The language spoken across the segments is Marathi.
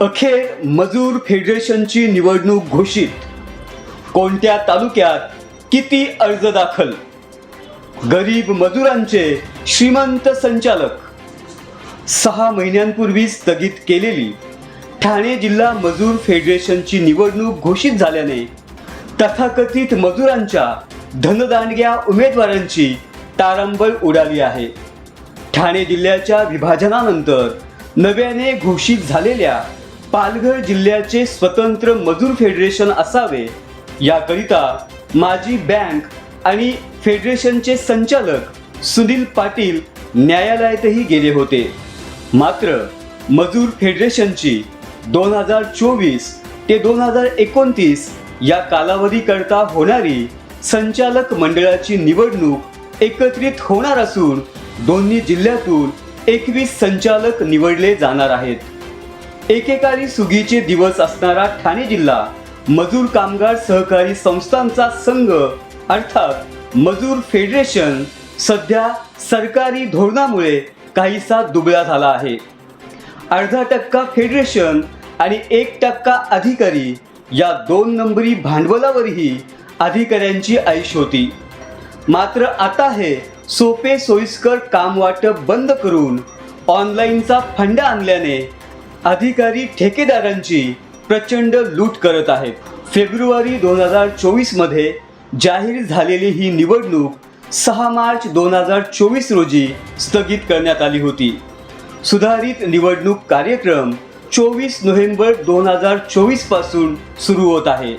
अखेर मजूर फेडरेशनची निवडणूक घोषित. कोणत्या तालुक्यात किती अर्ज दाखल? गरीब मजुरांचे श्रीमंत संचालक. सहा महिन्यांपूर्वी स्थगित केलेली ठाणे जिल्हा मजूर फेडरेशनची निवडणूक घोषित झाल्याने तथाकथित मजुरांच्या धनदांडग्या उमेदवारांची तारंबळ उडाली आहे. ठाणे जिल्ह्याच्या विभाजनानंतर नव्याने घोषित झालेल्या पालघर जिल्ह्याचे स्वतंत्र मजूर फेडरेशन असावे याकरिता माजी बँक आणि फेडरेशनचे संचालक सुनील पाटील न्यायालयातही गेले होते. मात्र मजूर फेडरेशनची दोन हजार चोवीस ते दोन हजार एकोणतीस या कालावधीकरता होणारी संचालक मंडळाची निवडणूक एकत्रित होणार असून दोन्ही जिल्ह्यातून एकवीस संचालक निवडले जाणार आहेत. एकेकाळी सुगीचे दिवस असणारा ठाणे जिल्हा मजूर कामगार सहकारी संस्थांचा संघ अर्थात मजूर फेडरेशन सध्या सरकारी धोरणामुळे काहीसा दुबळा झाला आहे. अर्धा टक्का फेडरेशन आणि एक टक्का अधिकारी या दोन नंबरी भांडवलावरही अधिकाऱ्यांची आयुष होती. मात्र आता हे सोपे सोयीस्कर काम वाटप बंद करून ऑनलाईनचा फंडा आणल्याने अधिकारी ठेकेदारांची प्रचंड लूट करत आहेत. फेब्रुवारी दोन हजार चोवीसमध्ये जाहीर झालेली ही निवडणूक सहा मार्च दोन हजार चोवीस रोजी स्थगित करण्यात आली होती. सुधारित निवडणूक कार्यक्रम चोवीस नोव्हेंबर दोन हजार चोवीसपासून सुरू होत आहे.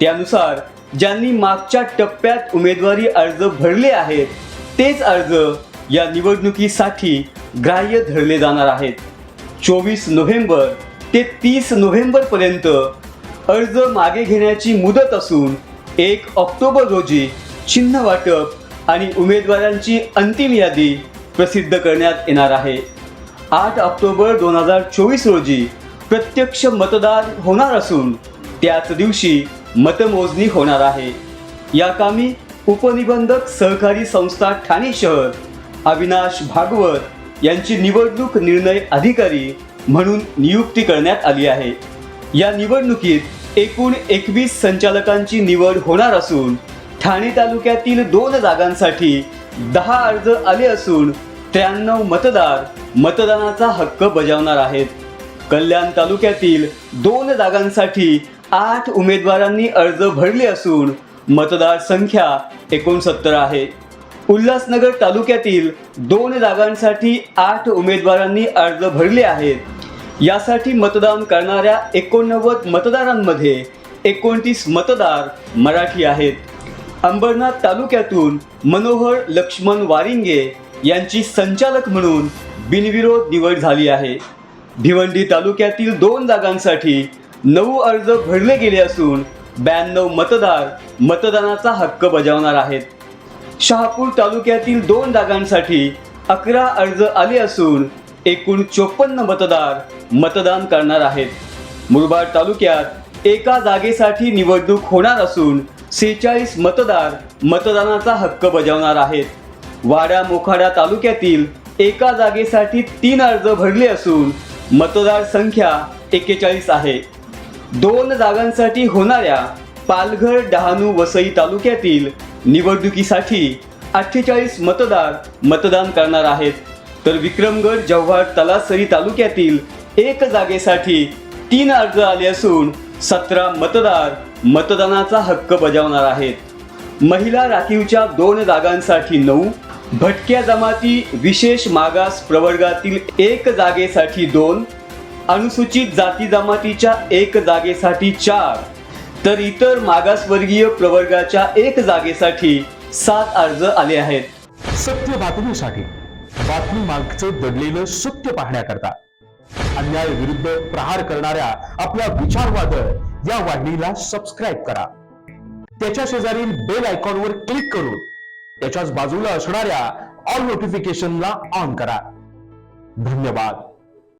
त्यानुसार ज्यांनी मागच्या टप्प्यात उमेदवारी अर्ज भरले आहेत तेच अर्ज या निवडणुकीसाठी ग्राह्य धरले जाणार आहेत. चोवीस नोव्हेंबर ते तीस नोव्हेंबरपर्यंत अर्ज मागे घेण्याची मुदत असून एक ऑक्टोबर रोजी चिन्ह वाटप आणि उमेदवारांची अंतिम यादी प्रसिद्ध करण्यात येणार आहे. आठ ऑक्टोबर दोन हजार चोवीस रोजी प्रत्यक्ष मतदान होणार असून त्याच दिवशी मतमोजणी होणार आहे. या कामी उपनिबंधक सहकारी संस्था ठाणे शहर अविनाश भागवत यांची निवडणूक निर्णय अधिकारी म्हणून नियुक्ती करण्यात आली आहे. या निवडणुकीत एकूण एकवीस संचालकांची निवड होणार असून ठाणे तालुक्यातील दोन जागांसाठी दहा अर्ज आले असून त्र्याण्णव मतदार मतदानाचा हक्क बजावणार आहेत. कल्याण तालुक्यातील दोन जागांसाठी आठ उमेदवारांनी अर्ज भरले असून मतदार संख्या एकोणसत्तर आहे. उल्हासनगर तालुक्यातील दोन जागांसाठी आठ उमेदवारांनी अर्ज भरले आहेत. यासाठी मतदान करणाऱ्या एकोणनव्वद मतदारांमध्ये एकोणतीस मतदार मराठी आहेत. अंबरनाथ तालुक्यातून मनोहर लक्ष्मण वारिंगे यांची संचालक म्हणून बिनविरोध निवड झाली आहे. भिवंडी तालुक्यातील दोन जागांसाठी नऊ अर्ज भरले गेले असून ब्याण्णव मतदार मतदानाचा हक्क बजावणार आहेत. शहापूर तालुक्यातील दोन जागांसाठी अकरा अर्ज आले असून एकूण चोपन्न मतदार मतदान करणार आहेत. मुरबाड तालुक्यात एका जागेसाठी निवडणूक होणार असून सेहेचाळीस मतदार मतदानाचा हक्क बजावणार आहेत. वाडा मोखाडा तालुक्यातील एका जागेसाठी तीन अर्ज भरले असून मतदार संख्या एक्केचाळीस आहे. दोन जागांसाठी होणाऱ्या पालघर डहाणू वसई तालुक्यातील निवडणुकीसाठी अठ्ठेचाळीस मतदार मतदान करणार आहेत. तर विक्रमगड जव्हार तलासरी तालुक्यातील एक जागेसाठी तीन अर्ज आले असून सतरा मतदार मतदानाचा हक्क बजावणार आहेत. महिला राखीवच्या दोन जागांसाठी नऊ भटक्या जमाती विशेष मागास प्रवर्गातील एक जागेसाठी दोन अनुसूचित जाती जमातीच्या एक जागेसाठी चार तर इतर मागासवर्गीय प्रवर्गाच्या एक जागेसाठी सात अर्ज आले आहेत. सत्य बातमीसाठी बातमी मागचं दडलेलं सत्य पाहण्याकरता अन्याय विरुद्ध प्रहार करणाऱ्या आपल्या विचारवादळ या वाहिनीला सबस्क्राईब करा. त्याच्या शेजारील बेल आयकॉनवर क्लिक करून त्याच्याच बाजूला असणाऱ्या ऑल नोटिफिकेशनला ऑन करा. धन्यवाद.